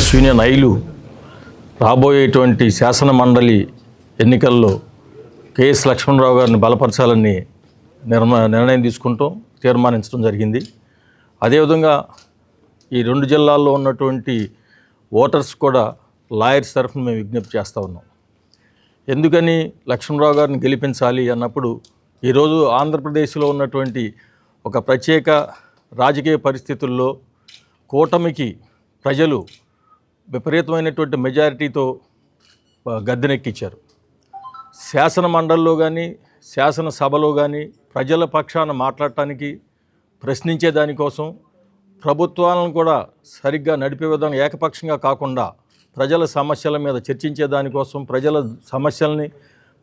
Union Nile రాబోయేటువంటి శాసన మండలి ఎన్నికల్లో కేఎస్ లక్ష్మణరావు గారిని బలపరచాలని నిర్మ నిర్ణయం తీసుకుంటాం తీర్మానించడం జరిగింది. అదేవిధంగా ఈ రెండు జిల్లాల్లో ఉన్నటువంటి ఓటర్స్ కూడా లాయర్స్ తరఫున మేము విజ్ఞప్తి చేస్తూ ఉన్నాం. ఎందుకని లక్ష్మణరావు గారిని గెలిపించాలి అన్నప్పుడు ఈరోజు ఆంధ్రప్రదేశ్లో ఉన్నటువంటి ఒక ప్రత్యేక రాజకీయ పరిస్థితుల్లో కూటమికి ప్రజలు విపరీతమైనటువంటి మెజారిటీతో గద్దెనెక్కించారు. శాసన మండలిలో కానీ శాసనసభలో కానీ ప్రజల పక్షాన మాట్లాడటానికి ప్రశ్నించే దానికోసం ప్రభుత్వాలను కూడా సరిగ్గా నడిపే విధంగా ఏకపక్షంగా కాకుండా ప్రజల సమస్యల మీద చర్చించే దానికోసం ప్రజల సమస్యల్ని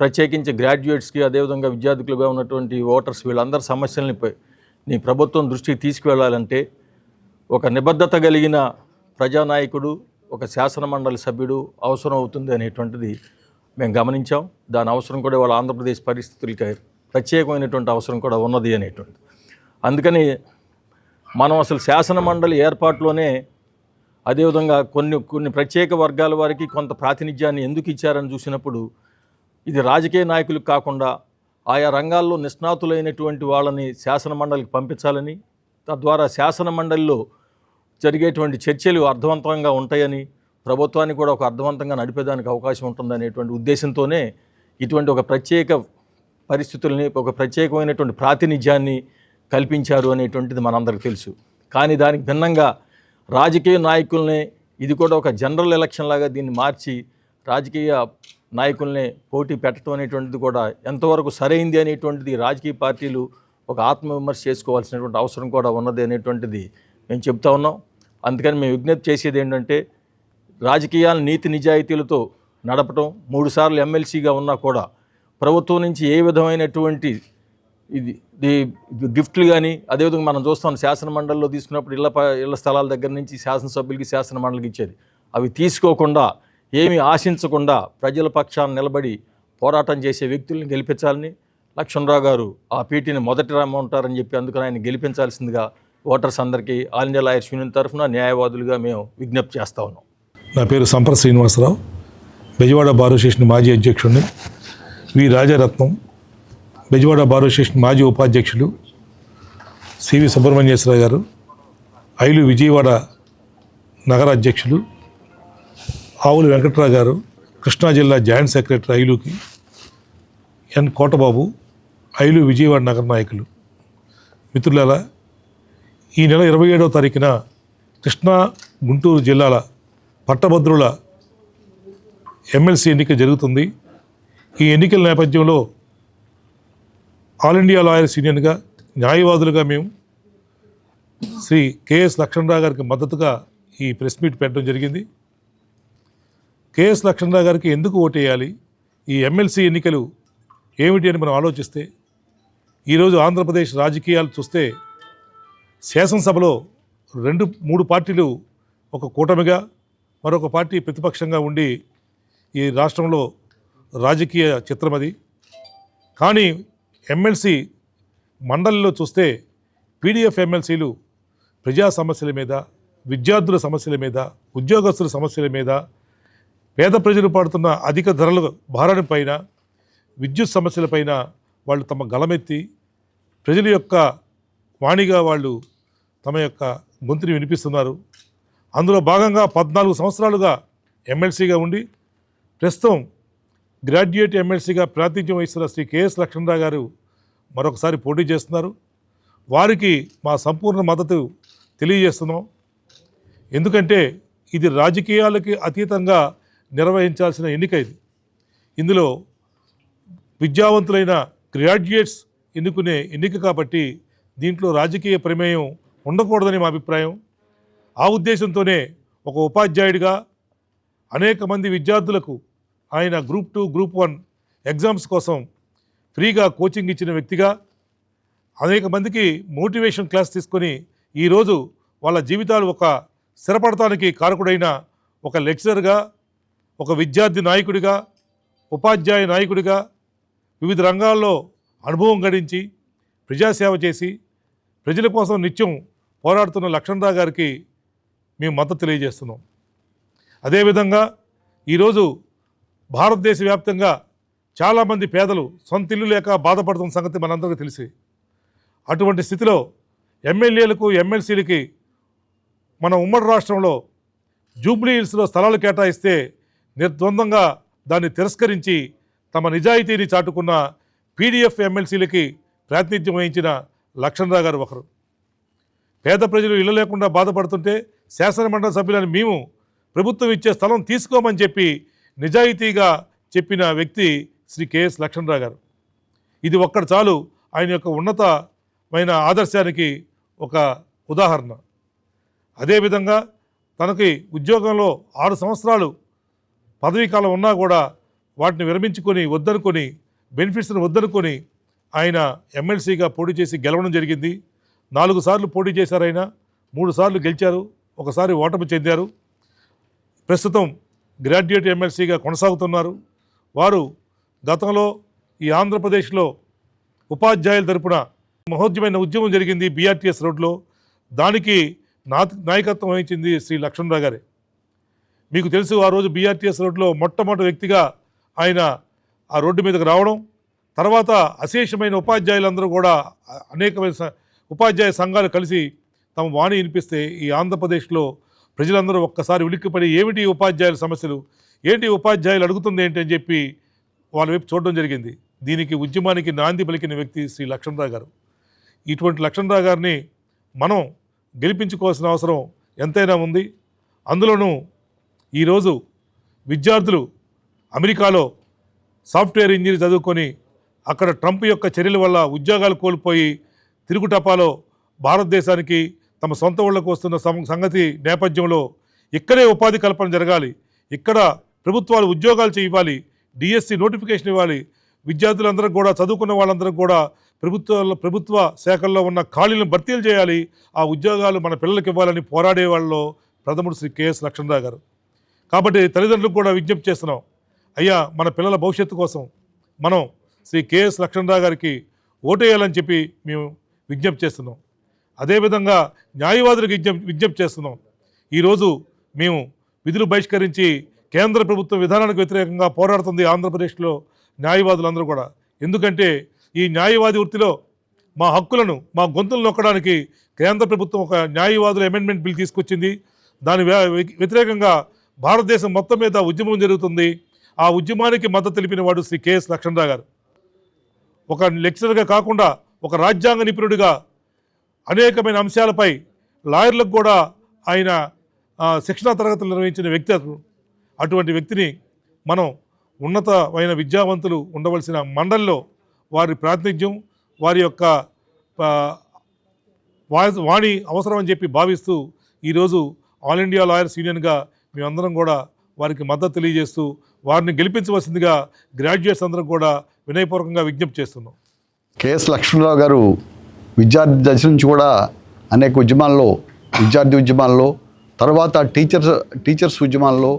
ప్రత్యేకించి గ్రాడ్యుయేట్స్కి అదేవిధంగా విద్యార్థులుగా ఉన్నటువంటి ఓటర్స్ వీళ్ళందరి సమస్యల్ని నీ ప్రభుత్వం దృష్టికి తీసుకువెళ్ళాలంటే ఒక నిబద్ధత కలిగిన ప్రజానాయకుడు ఒక శాసనమండలి సభ్యుడు అవసరం అవుతుంది అనేటువంటిది మేము గమనించాం. దాని అవసరం కూడా వాళ్ళ ఆంధ్రప్రదేశ్ పరిస్థితులకి ప్రత్యేకమైనటువంటి అవసరం కూడా ఉన్నది అనేటువంటి అందుకని మనం అసలు శాసన మండలి ఏర్పాటులోనే అదేవిధంగా కొన్ని కొన్ని ప్రత్యేక వర్గాల వారికి కొంత ప్రాతినిధ్యాన్ని ఎందుకు ఇచ్చారని చూసినప్పుడు ఇది రాజకీయ నాయకులకు కాకుండా ఆయా రంగాల్లో నిష్ణాతులైనటువంటి వాళ్ళని శాసన మండలికి పంపించాలని తద్వారా శాసన మండలిలో జరిగేటువంటి చర్చలు అర్థవంతంగా ఉంటాయని ప్రభుత్వానికి కూడా ఒక అర్థవంతంగా నడిపేదానికి అవకాశం ఉంటుందనేటువంటి ఉద్దేశంతోనే ఇటువంటి ఒక ప్రత్యేక పరిస్థితుల్ని ఒక ప్రత్యేకమైనటువంటి ప్రాతినిధ్యాన్ని కల్పించారు అనేటువంటిది మనందరికీ తెలుసు. కానీ దానికి భిన్నంగా రాజకీయ నాయకుల్ని ఇది కూడా ఒక జనరల్ ఎలక్షన్ లాగా దీన్ని మార్చి రాజకీయ నాయకుల్ని పోటీ పెట్టడం అనేటువంటిది కూడా ఎంతవరకు సరైంది అనేటువంటిది రాజకీయ పార్టీలు ఒక ఆత్మవిమర్శ చేసుకోవాల్సినటువంటి అవసరం కూడా ఉన్నది అనేటువంటిది మేము చెప్తా ఉన్నాం. అందుకని మేము విజ్ఞప్తి చేసేది ఏంటంటే రాజకీయాల నీతి నిజాయితీలతో నడపటం మూడుసార్లు ఎమ్మెల్సీగా ఉన్నా కూడా ప్రభుత్వం నుంచి ఏ విధమైనటువంటి ఇది గిఫ్ట్లు కానీ అదేవిధంగా మనం చూస్తాం శాసన మండలిలో తీసుకున్నప్పుడు ఇళ్ళ ప- ఇళ్ళ స్థలాల దగ్గర నుంచి శాసనసభ్యులకి శాసన మండలికి ఇచ్చేది. అవి తీసుకోకుండా ఏమీ ఆశించకుండా ప్రజల పక్షాన నిలబడి పోరాటం చేసే వ్యక్తుల్ని గెలిపించాలని లక్ష్మణరావు గారు ఆ పీటీని మొదటి రామ ఉంటారని చెప్పి అందుకని ఆయన గెలిపించాల్సిందిగా ఓటర్స్ అందరికీ ఆల్ ఇండియా లాయర్స్ యూనియన్ తరఫున న్యాయవాదులుగా మేము విజ్ఞప్తి చేస్తా ఉన్నాం. నా పేరు సంప్ర శ్రీనివాసరావు. బెజవాడ బార్ అసోసియేషన్ మాజీ అధ్యక్షుడిని. V Rajaratnam Bezawada bar association మాజీ ఉపాధ్యక్షులు సివి సుబ్రహ్మణ్యేశ్వర గారు ఐలు విజయవాడ నగర అధ్యక్షులు ఆవులు వెంకట్రావు గారు కృష్ణా జిల్లా జాయింట్ సెక్రటరీ ఐలుకి ఎన్ కోటబాబు ఐలు విజయవాడ నగర నాయకులు. మిత్రులారా ఈ నెల ఇరవై ఏడవ తారీఖున కృష్ణా గుంటూరు జిల్లాల పట్టభద్రుల ఎమ్మెల్సీ ఎన్నిక జరుగుతుంది. ఈ ఎన్నికల నేపథ్యంలో ఆల్ ఇండియా లాయర్స్ యూనియన్గా న్యాయవాదులుగా మేము శ్రీ కెఎస్ లక్ష్మణరావు గారికి మద్దతుగా ఈ ప్రెస్ మీట్ పెట్టడం జరిగింది. కెఎస్ లక్ష్మణరావు గారికి ఎందుకు ఓటేయాలి? ఈ ఎమ్మెల్సీ ఎన్నికలు ఏమిటి అని మనం ఆలోచిస్తే ఈరోజు ఆంధ్రప్రదేశ్ రాజకీయాలు చూస్తే శాసనసభలో రెండు మూడు పార్టీలు ఒక కూటమిగా మరొక పార్టీ ప్రతిపక్షంగా ఉండి ఈ రాష్ట్రంలో రాజకీయ చిత్రం అది. కానీ ఎమ్మెల్సీ మండలిలో చూస్తే పీడిఎఫ్ ఎమ్మెల్సీలు ప్రజా సమస్యల మీద విద్యార్థుల సమస్యల మీద ఉద్యోగస్తుల సమస్యల మీద పేద ప్రజలు పడుతున్న అధిక ధరల భారాన్ని పైన విద్యుత్ సమస్యలపైన వాళ్ళు తమ గలమెత్తి ప్రజల యొక్క వాణిగా వాళ్ళు తమ యొక్క గొంతుని వినిపిస్తున్నారు. అందులో భాగంగా పద్నాలుగు సంవత్సరాలుగా ఎమ్మెల్సీగా ఉండి ప్రస్తుతం గ్రాడ్యుయేట్ ఎమ్మెల్సీగా ప్రాతినిధ్యం వహిస్తున్న శ్రీ కెఎస్ లక్ష్మణరావు గారు మరొకసారి పోటీ చేస్తున్నారు. వారికి మా సంపూర్ణ మద్దతు తెలియజేస్తున్నాం. ఎందుకంటే ఇది రాజకీయాలకి అతీతంగా నిర్వహించాల్సిన ఎన్నిక ఇది. ఇందులో విద్యావంతులైన గ్రాడ్యుయేట్స్ ఎన్నుకునే ఎన్నిక కాబట్టి దీంట్లో రాజకీయ ప్రమేయం ఉండకూడదని మా అభిప్రాయం. ఆ ఉద్దేశంతోనే ఒక ఉపాధ్యాయుడిగా అనేక మంది విద్యార్థులకు ఆయన group two group one exams కోసం ఫ్రీగా కోచింగ్ ఇచ్చిన వ్యక్తిగా అనేక మందికి మోటివేషన్ క్లాస్ తీసుకొని ఈరోజు వాళ్ళ జీవితాలు ఒక స్థిరపడటానికి కారకుడైన ఒక లెక్చరర్గా ఒక విద్యార్థి నాయకుడిగా ఉపాధ్యాయ నాయకుడిగా వివిధ రంగాల్లో అనుభవం గడించి ప్రజాసేవ చేసి ప్రజల కోసం నిత్యం పోరాడుతున్న లక్ష్మణరావు గారికి మేము మద్దతు తెలియజేస్తున్నాం. అదేవిధంగా ఈరోజు భారతదేశ వ్యాప్తంగా చాలామంది పేదలు సొంత ఇల్లు లేక బాధపడుతున్న సంగతి మనందరికీ తెలిసి అటువంటి స్థితిలో ఎమ్మెల్యేలకు ఎమ్మెల్సీలకి మన ఉమ్మడి రాష్ట్రంలో జూబ్లీ హిల్స్లో స్థలాలు కేటాయిస్తే నిర్ద్వందంగా దాన్ని తిరస్కరించి తమ నిజాయితీని చాటుకున్న పీడీఎఫ్ ఎమ్మెల్సీలకి ప్రాతినిధ్యం వహించిన లక్ష్మణరావు గారు ఒకరు. పేద ప్రజలు ఇల్లు లేకుండా బాధపడుతుంటే శాసనమండలి సభ్యులని మేము ప్రభుత్వం ఇచ్చే స్థలం తీసుకోమని చెప్పి నిజాయితీగా చెప్పిన వ్యక్తి శ్రీ కెఎస్ లక్ష్మణరావు గారు. ఇది ఒక్కడు చాలు ఆయన యొక్క ఉన్నతమైన ఆదర్శానికి ఒక ఉదాహరణ. అదేవిధంగా తనకి ఉద్యోగంలో ఆరు సంవత్సరాలు పదవీ కాలం ఉన్నా కూడా వాటిని విరమించుకొని వద్దనుకొని బెనిఫిట్స్ని వద్దనుకొని ఆయన ఎమ్మెల్సీగా పోటీ చేసి గెలవడం జరిగింది. నాలుగు సార్లు పోటీ చేశారు ఆయన మూడు సార్లు గెలిచారు ఒకసారి ఓటమి చెందారు. ప్రస్తుతం గ్రాడ్యుయేట్ ఎమ్మెల్సీగా కొనసాగుతున్నారు. వారు గతంలో ఈ ఆంధ్రప్రదేశ్లో ఉపాధ్యాయుల తరపున మహోద్యమైన ఉద్యమం జరిగింది బీఆర్టీఎస్ రోడ్లో దానికి నాయకత్వం వహించింది శ్రీ లక్ష్మణరావు గారే. మీకు తెలుసు ఆ రోజు బీఆర్టీఎస్ రోడ్లో మొట్టమొదటి వ్యక్తిగా ఆయన ఆ రోడ్డు మీదకు రావడం. తర్వాత అశేషమైన ఉపాధ్యాయులందరూ కూడా అనేకమైన ఉపాధ్యాయ సంఘాలు కలిసి తమ వాణి వినిపిస్తే ఈ ఆంధ్రప్రదేశ్లో ప్రజలందరూ ఒక్కసారి ఉలిక్కిపడి ఏమిటి ఉపాధ్యాయుల సమస్యలు? ఏంటి ఉపాధ్యాయులు అడుగుతుంది ఏంటి అని చెప్పి వాళ్ళ వైపు చూడడం జరిగింది. దీనికి ఉద్యమానికి నాంది పలికిన వ్యక్తి శ్రీ లక్ష్మణరావు గారు. ఇటువంటి లక్ష్మణరావు గారిని మనం గెలిపించుకోవాల్సిన అవసరం ఎంతైనా ఉంది. అందులోనూ ఈరోజు విద్యార్థులు అమెరికాలో సాఫ్ట్వేర్ ఇంజనీర్ చదువుకొని అక్కడ ట్రంప్ యొక్క చర్యల వల్ల ఉద్యోగాలు కోల్పోయి తిరుగుటపాలో భారతదేశానికి తమ సొంత ఊళ్ళకు వస్తున్న సం- సంగతి నేపథ్యంలో ఇక్కడే ఉపాధి కల్పన జరగాలి. ఇక్కడ ప్రభుత్వాలు ఉద్యోగాలు చేయాలి డిఎస్సి నోటిఫికేషన్ ఇవ్వాలి. విద్యార్థులందరూ కూడా చదువుకున్న వాళ్ళందరూ కూడా ప్రభుత్వ ప్రభుత్వ శాఖల్లో ఉన్న ఖాళీలను భర్తీలు చేయాలి. ఆ ఉద్యోగాలు మన పిల్లలకి ఇవ్వాలని పోరాడే వాళ్ళలో ప్రథముడు శ్రీ కెఎస్ లక్ష్మణరావు గారు. కాబట్టి తల్లిదండ్రులకు కూడా విజ్ఞప్తి చేస్తున్నాం. అయ్యా మన పిల్లల భవిష్యత్తు కోసం మనం శ్రీ కెఎస్ లక్ష్మణరావు గారికి ఓటేయాలని చెప్పి మేము విజ్ఞప్తి చేస్తున్నాం. అదేవిధంగా న్యాయవాదులకు విజ్ఞప్తి విజ్ఞప్తి చేస్తున్నాం. ఈరోజు మేము విధులు బహిష్కరించి కేంద్ర ప్రభుత్వం విధానానికి వ్యతిరేకంగా పోరాడుతుంది ఆంధ్రప్రదేశ్లో న్యాయవాదులందరూ కూడా. ఎందుకంటే ఈ న్యాయవాది వృత్తిలో మా హక్కులను మా గొంతులు నొక్కడానికి కేంద్ర ప్రభుత్వం ఒక న్యాయవాదుల అమెండ్మెంట్ బిల్ తీసుకొచ్చింది. దాని వ్యతిరేకంగా భారతదేశం మొత్తం మీద ఉద్యమం జరుగుతుంది. ఆ ఉద్యమానికి మద్దతు తెలిపిన వాడు శ్రీ కెఎస్ లక్ష్మణరావు గారు. ఒక లెక్చరర్గా కాకుండా ఒక రాజ్యాంగ నిపుణుడిగా అనేకమైన అంశాలపై లాయర్లకు కూడా ఆయన శిక్షణా తరగతులు నిర్వహించిన వ్యక్తి అటువంటి వ్యక్తిని మనం ఉన్నతమైన విద్యావంతులు ఉండవలసిన మండలిలో వారి ప్రాతినిధ్యం వారి యొక్క వా- వాణి అవసరం అని చెప్పి భావిస్తూ ఈరోజు ఆల్ ఇండియా లాయర్స్ యూనియన్గా మేమందరం కూడా వారికి మద్దతు తెలియజేస్తూ వారిని గెలిపించవలసిందిగా గ్రాడ్యుయేట్స్ అందరం కూడా వినయపూర్వకంగా విజ్ఞప్తి చేస్తున్నాం. కెఎస్ లక్ష్మణరావు గారు విద్యార్థి దశ నుంచి కూడా అనేక ఉద్యమాల్లో విద్యార్థి ఉద్యమాల్లో తర్వాత టీచర్స్ టీచర్స్ ఉద్యమాల్లో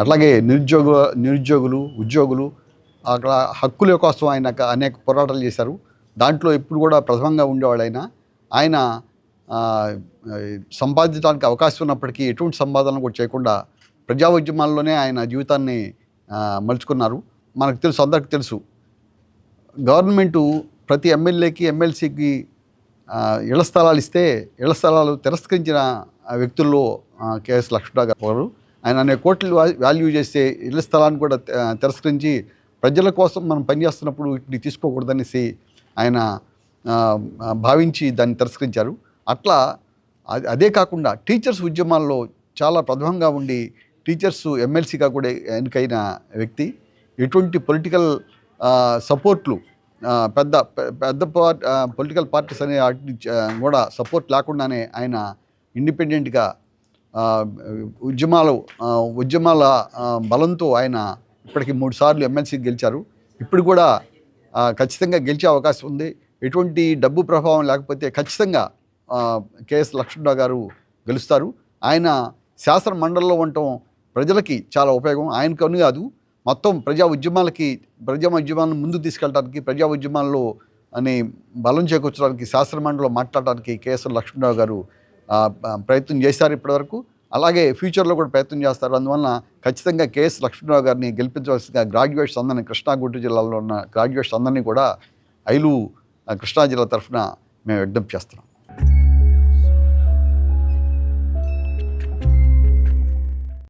అట్లాగే నిరుద్యోగ నిరుద్యోగులు ఉద్యోగులు అక్కడ హక్కుల కోసం ఆయన అనేక పోరాటాలు చేశారు. దాంట్లో ఎప్పుడు కూడా ప్రథమంగా ఉండేవాడు ఆయన ఆయన సంపాదించడానికి అవకాశం ఉన్నప్పటికీ ఎటువంటి సంపాదన కూడా చేయకుండా ప్రజా ఉద్యమాల్లోనే ఆయన జీవితాన్ని మలుచుకున్నారు. మనకు తెలుసు అందరికి తెలుసు. గవర్నమెంటు ప్రతి ఎమ్మెల్యేకి ఎమ్మెల్సీకి ఇళ్ళ స్థలాలు ఇస్తే ఇళ్ళ స్థలాలు తిరస్కరించిన వ్యక్తుల్లో కేఎస్ కెఎస్ లక్ష్మణరావు గారు. ఒకరు ఆయన అనే కోట్లు వాల్యూ చేస్తే ఇళ్ళ స్థలాన్ని కూడా తిరస్కరించి ప్రజల కోసం మనం పనిచేస్తున్నప్పుడు వీటిని తీసుకోకూడదనేసి ఆయన భావించి దాన్ని తిరస్కరించారు. అట్లా అదే కాకుండా టీచర్స్ ఉద్యమాల్లో చాలా ప్రథమంగా ఉండి టీచర్స్ ఎమ్మెల్సీగా కూడా ఎన్నికైన వ్యక్తి. ఎటువంటి పొలిటికల్ సపోర్ట్లు పెద్ద పెద్ద పార్ట్ పొలిటికల్ పార్టీస్ అనే వాటిని కూడా సపోర్ట్ లేకుండానే ఆయన ఇండిపెండెంట్గా ఉద్యమాలు ఉద్యమాల బలంతో ఆయన ఇప్పటికి మూడు సార్లు ఎమ్మెల్సీ గెలిచారు. ఇప్పుడు కూడా ఖచ్చితంగా గెలిచే అవకాశం ఉంది. ఎటువంటి డబ్బు ప్రభావం లేకపోతే ఖచ్చితంగా కేఎస్ లక్ష్మణరావు గారు గెలుస్తారు. ఆయన శాసన మండలిలో ఉండటం ప్రజలకి చాలా ఉపయోగం. ఆయనకని కాదు మొత్తం ప్రజా ఉద్యమాలకి ప్రజా ఉద్యమాలను ముందుకు తీసుకెళ్ళడానికి ప్రజా ఉద్యమాల్లో అని బలం చేకూర్చడానికి శాస్త్రమండలిలో మాట్లాడడానికి కేఎస్ లక్ష్మణరావు గారు ప్రయత్నం చేశారు ఇప్పటివరకు. అలాగే ఫ్యూచర్లో కూడా ప్రయత్నం చేస్తారు. అందువలన ఖచ్చితంగా కేఎస్ లక్ష్మణరావు గారిని గెలిపించవలసిన గ్రాడ్యుయేట్స్ అందరినీ కృష్ణా గుంటూరు జిల్లాలో ఉన్న గ్రాడ్యుయేట్స్ అందరినీ కూడా ఐలు కృష్ణా జిల్లా తరఫున మేము విజ్ఞప్తి చేస్తున్నాం.